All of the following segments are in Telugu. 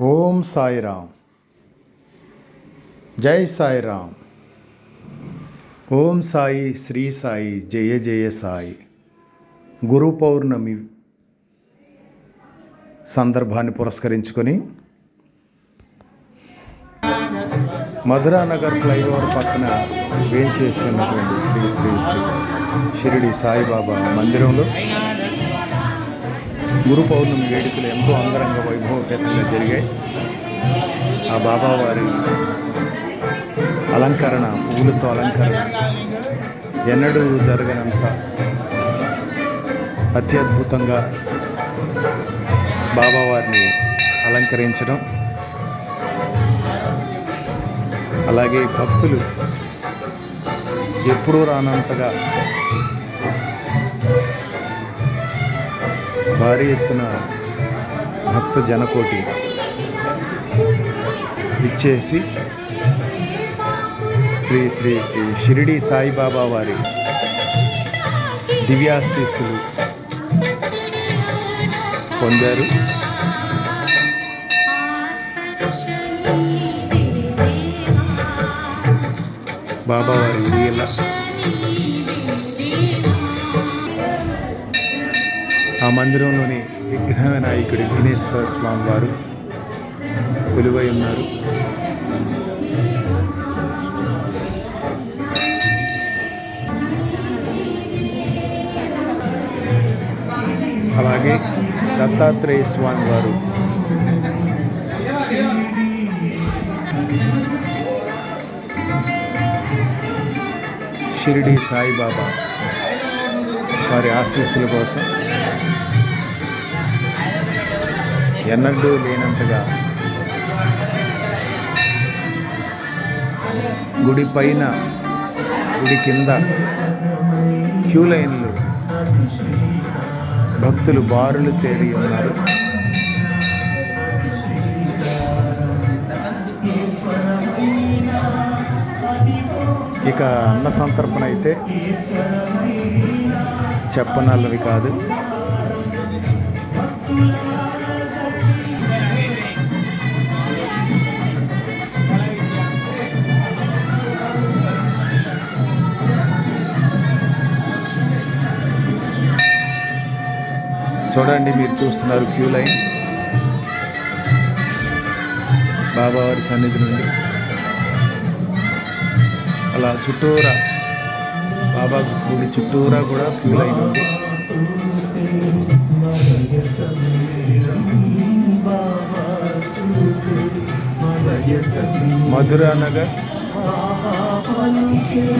ఓం సాయిరామ్. జై సాయిరామ్. ఓం సాయి శ్రీ సాయి జయ జయ సాయి. గురు పౌర్ణమి సందర్భాన్ని పురస్కరించుకొని మధురానగర్ ఫ్లైఓవర్ పక్కన వేంచేస్తున్నటువంటి శ్రీ శ్రీ శ్రీ షిరిడి సాయిబాబా మందిరంలో గురు పౌర్ణమి వేడుకలు ఎంతో అంగరంగ వైభవపేతంగా జరిగాయి. ఆ బాబావారి అలంకరణ పువ్వులతో అలంకరణ ఎన్నడూ జరగనంత అత్యద్భుతంగా బాబావారిని అలంకరించడం అలాగే భక్తులు ఎప్పుడూ రానంతగా భారీ ఎత్తున భక్త జనకోటి ఇచ్చేసి శ్రీ శ్రీ శ్రీ షిరిడి సాయిబాబా వారి దివ్యాశీస్సులు పొందారు. బాబా మందిరంలోని విగ్రహ వినాయకుడి విఘ్నేశ్వర స్వామి వారు కొలువై ఉన్నారు. అలాగే దత్తాత్రేయ స్వామి వారు షిరిడి సాయిబాబా వారి ఆశీస్సుల కోసం ఎన్నడూ లేనంతగా గుడి పైన గుడి కింద క్యూ లైన్లు భక్తులు బారులు తేరి ఉన్నారు. ఇక అన్న సంతర్పణ అయితే చెప్పనల్లవి కాదు. చూడండి మీరు చూస్తున్నారు క్యూ లైన్. బాబావారి సన్నిధి నుండి. అలా చుట్టూరా బాబా గుడి చుట్టూరా కూడా క్యూ లైన్ ఉంది. మధురా నగర్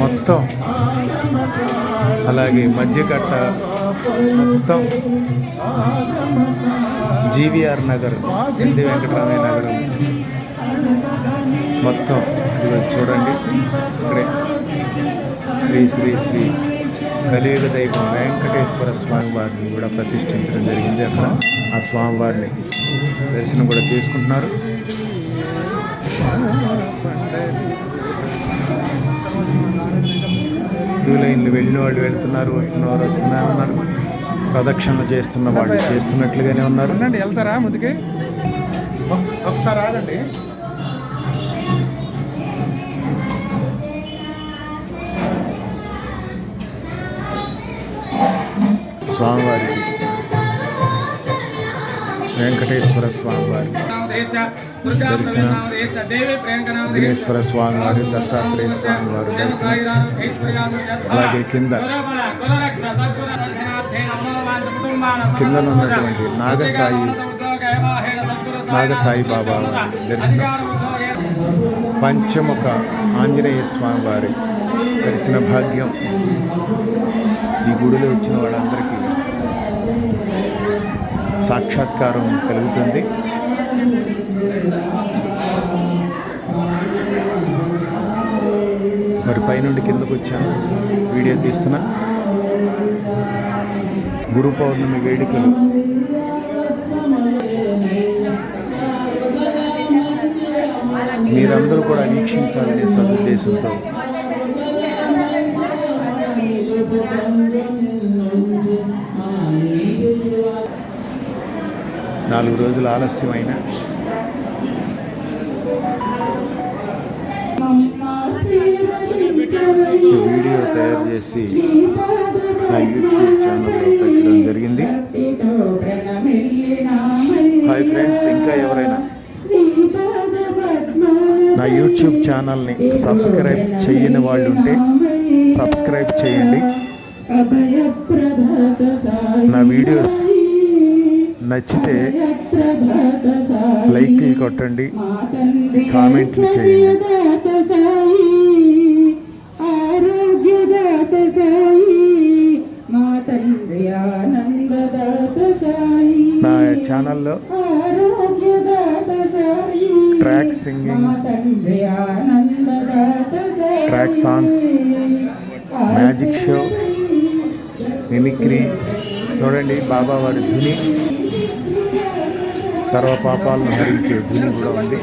మొత్తం అలాగే మధ్యకట్ట మొత్తం. జీవీఆర్ నగర్ హిందీ వెంకటరామయ్య నగరం. మొత్తం ఇదిగో చూడండి. ఇక్కడే శ్రీ శ్రీ శ్రీ కలియుగ దైవం వెంకటేశ్వర స్వామి వారిని కూడా ప్రతిష్ఠించడం జరిగింది అక్కడ. ఆ స్వామివారిని దర్శనం కూడా చేసుకుంటున్నారు. క్యూ లైన్లు వెళ్ళిన వాళ్ళు వెళ్తున్నారు వస్తున్నారు వస్తున్నారు ఉన్నారు ప్రదక్షిణ చేస్తున్న వాళ్ళు చేస్తున్నట్లుగానే ఉన్నారు. వెళ్తారా ముందుకి? ఒక- ఒకసారి ఆగండి. స్వామివారికి వెంకటేశ్వర స్వామివారికి దర్శనం విఘ్నేశ్వర స్వామివారి దత్తాత్రేయ స్వామివారి దర్శనం అలాగే కింద కింద ఉన్నటువంటి నాగసాయి నాగసాయి బాబా దర్శనం. పంచముఖ ఆంజనేయ స్వామి వారి దర్శన భాగ్యం ఈ గుడిలో వచ్చిన వాళ్ళందరికీ సాక్షాత్కారం కలుగుతుంది. మరి పైనుండి కిందకు వచ్చాను. వీడియో తీస్తున్నా. గురు పౌర్ణమి వేడుకలు. మీరందరూ కూడా వీక్షించాలనే సదుద్దేశంతో. నాలుగు రోజుల ఆలస్యమైన. వీడియో తయారు చేసి నా యూట్యూబ్ హాయ్ ఫ్రెండ్స్ ఇంకా ఎవరైనా నా యూట్యూబ్ ఛానల్ని సబ్స్క్రైబ్ చేయని వాళ్ళు ఉంటే సబ్స్క్రైబ్ చేయండి. నా వీడియోస్ నచ్చితే లైక్లు కొట్టండి కామెంట్లు చేయండి. ఆరోగ్యదాత సాయి మా తండ్రి ఆనందదాత సాయి. నా ఛానల్లో track singing track songs magic show mimicry చూడండి బాబా వారి ధుని సర్వ పాపాలను హరించే ధుని కూడా ఉంది.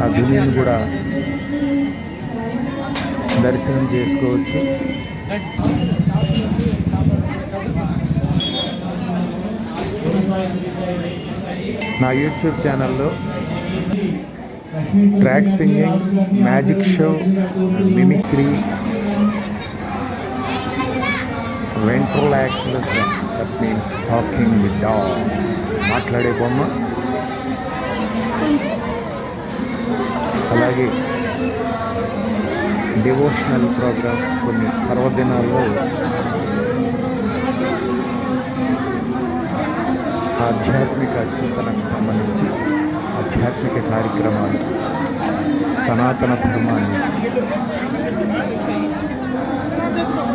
ఆ ధునిని కూడా దర్శనం చేసుకోవచ్చు. నా యూట్యూబ్ ఛానల్లో track singing magic show mimicry ventriloquist that means talking with dog మాట్లాడే బొమ్మ. అలాగే డివోషనల్ ప్రోగ్రామ్స్ కొన్ని పర్వదినాల్లో ఆధ్యాత్మిక చింతనకు సంబంధించి ఆధ్యాత్మిక కార్యక్రమాలు సనాతన ధర్మాన్ని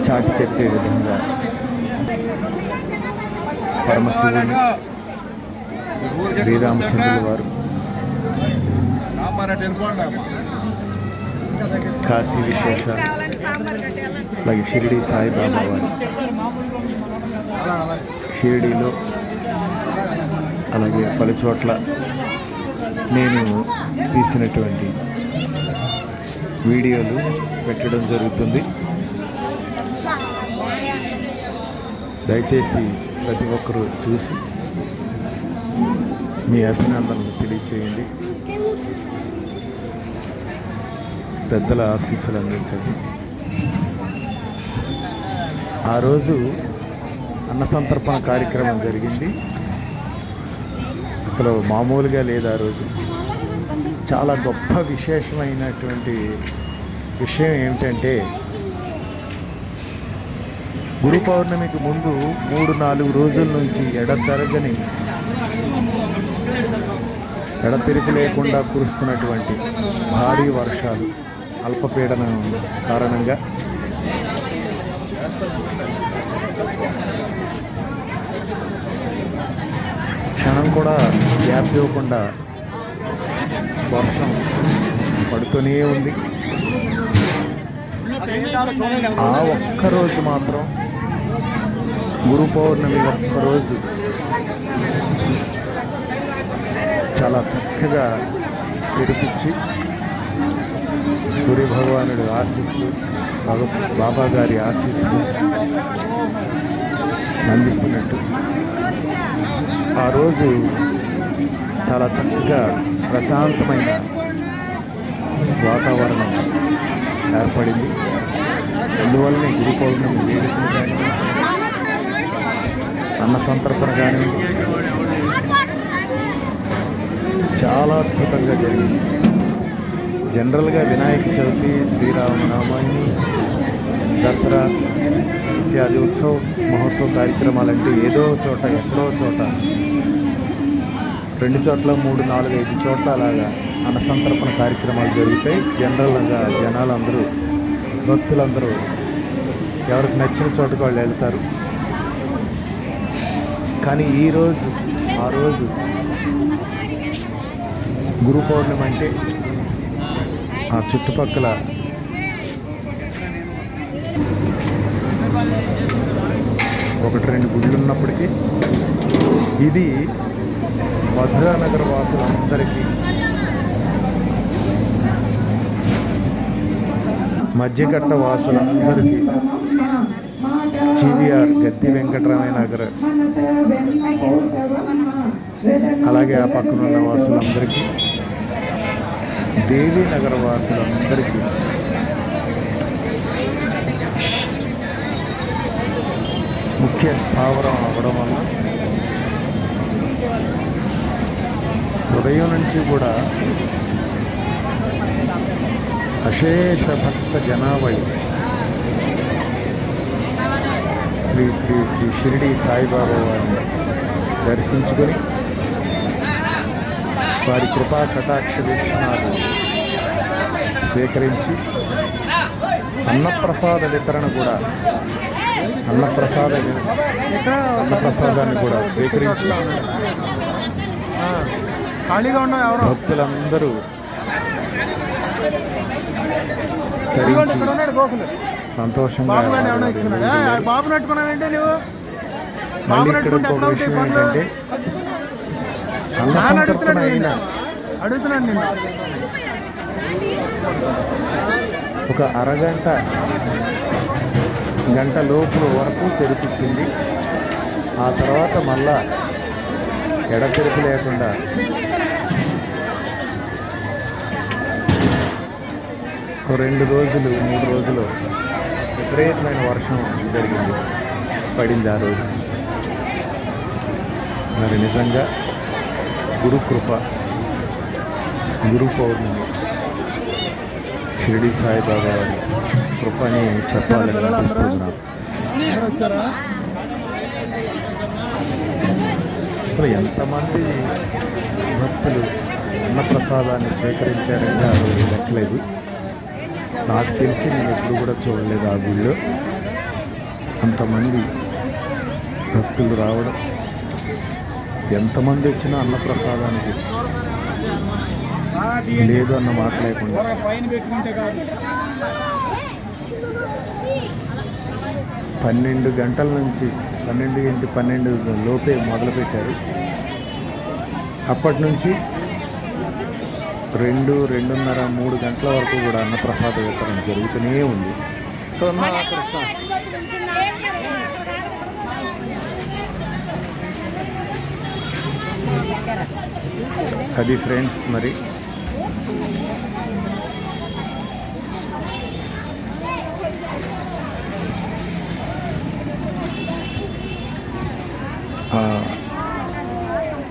చాటి చెప్పే విధంగా పరమశివుని శ్రీరామచంద్రుల వారు కాశీ విశేష అలాగే షిరిడి సాయిబాబా వారు. షిరిడీలో అలాగే పలు చోట్ల నేను తీసినటువంటి వీడియోలు పెట్టడం జరుగుతుంది. దయచేసి ప్రతి ఒక్కరూ చూసి మీ అభినందనలు తెలియచేయండి. పెద్దల ఆశీస్సులు అందించండి. ఆ రోజు అన్న సంతర్పణ కార్యక్రమం జరిగింది. అసలు మామూలుగా లేదు ఆ రోజు. చాలా గొప్ప విశేషమైనటువంటి విషయం ఏమిటంటే గురు పౌర్ణమికి ముందు మూడు నాలుగు రోజుల నుంచి ఎడతెరగని ఎడతెరిపి లేకుండా కురుస్తున్నటువంటి భారీ వర్షాలు అల్పపీడనం కారణంగా క్షణం కూడా గ్యాప్ ఇవ్వకుండా వర్షం పడుతూనే ఉంది. ఆ ఒక్కరోజు మాత్రం గురు పౌర్ణమి ఒక్కరోజు చాలా చక్కగా విడిపించి సూర్యభగవానుడి ఆశీస్సు బాబా గారి ఆశీస్సు అందిస్తున్నట్టు ఆ రోజు చాలా చక్కగా ప్రశాంతమైన వాతావరణం ఏర్పడింది. అందువల్లనే గురు పౌర్ణమి వేడుకలు కానీ అన్న సంతర్పణ కానీ చాలా అద్భుతంగా జరిగింది. జనరల్గా వినాయక చవితి శ్రీరామనవమి దసరా ఇత్యాది ఉత్సవ మహోత్సవ కార్యక్రమాలంటే ఏదో చోట ఎక్కడో చోట. రెండు చోట్ల మూడు నాలుగు ఐదు చోట్ల అలాగా అన్నసంతర్పణ కార్యక్రమాలు జరుగుతాయి. జనరల్గా జనాలందరూ భక్తులందరూ ఎవరికి నచ్చిన చోటుకు వాళ్ళు వెళ్తారు. కానీ ఈరోజు ఆ రోజు గురు పౌర్ణమి అంటే ఆ చుట్టుపక్కల ఒకటి రెండు గుళ్ళు ఉన్నప్పటికీ ఇది మధురానగర్ వాసులందరికీ మధ్యకట్ట వాసులందరికీ జీవీఆర్ గద్ది వెంకటరామయ్య నగర్ అలాగే ఆ పక్కన ఉన్న వాసులందరికీ దేవీ నగర వాసులందరికీ ముఖ్య స్థావరం అవ్వడం వల్ల ఉదయం నుంచి కూడా అశేష భక్త జనాభాయి శ్రీ శ్రీ శ్రీ షిరిడి సాయిబాబా వారిని దర్శించుకొని వారి కృపా కటాక్ష వీక్షణాలు స్వీకరించి అన్నప్రసాద వితరణ కూడా అన్నప్రసాద. వి- అన్నప్రసాదాన్ని కూడా స్వీకరించి ఖాళీగా ఎవరు? భక్తులందరూ సంతోషంగా బాబు నట్టుకున్నావేంటి నువ్వు మళ్ళీ ఇక్కడ ఇంకొక విషయం ఏంటంటే అన్న సంతర్పణ అయిన ఒక అరగంట గంట లోపు వరకు తెరిపించింది. ఆ తర్వాత మళ్ళా ఎడతెరిపి లేకుండా ఒక రెండు రోజులు మూడు రోజులు విపరీతమైన వర్షం జరిగింది. పడింది ఆ రోజు. మరి నిజంగా గురు కృప గురు పౌర్ణమి. షిరిడి సాయిబాబా వారి కృపని చెప్పాలని అనిపిస్తున్నాను అసలు ఎంతమంది భక్తులు అన్నప్రసాదాన్ని స్వీకరించారంటే అది లెక్కలేదు. నాకు తెలిసి నేను ఎప్పుడు కూడా చూడలేదు ఆ గుళ్ళో. అంతమంది భక్తులు రావడం ఎంతమంది వచ్చినా అన్నప్రసాదానికి లేదు అన్న మాట లేకుండా. పన్నెండు గంటల నుంచి పన్నెండు ఇంటి పన్నెండు లోపే మొదలుపెట్టారు. అప్పటి నుంచి రెండు రెండున్నర మూడు గంటల వరకు కూడా అన్నప్రసాద వితరణ జరుగుతూనే ఉంది. అది ఫ్రెండ్స్ మరి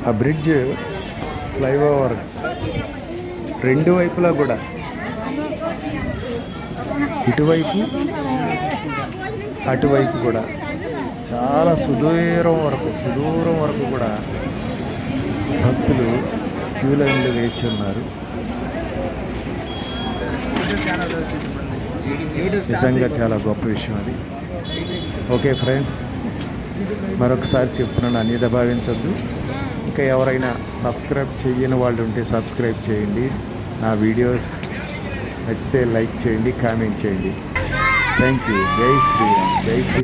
ఆ బ్రిడ్జ్ ఫ్లైఓవర్ రెండు వైపులా కూడా. ఇటువైపు అటువైపు కూడా. చాలా సుదూరం వరకు సుదూరం వరకు కూడా భక్తులు క్యూ లైన్లో వేచి ఉన్నారు. నిజంగా చాలా గొప్ప విషయం అది. ఓకే ఫ్రెండ్స్ మరొకసారి చెప్తున్నాను అనేది భావించద్దు. ఇంకా ఎవరైనా సబ్స్క్రైబ్ చేయని వాళ్ళు ఉంటే సబ్స్క్రైబ్ చేయండి. నా వీడియోస్ నచ్చితే లైక్ చేయండి కామెంట్ చేయండి. Thank you. జై శ్రీరామ్. జై శ్రీ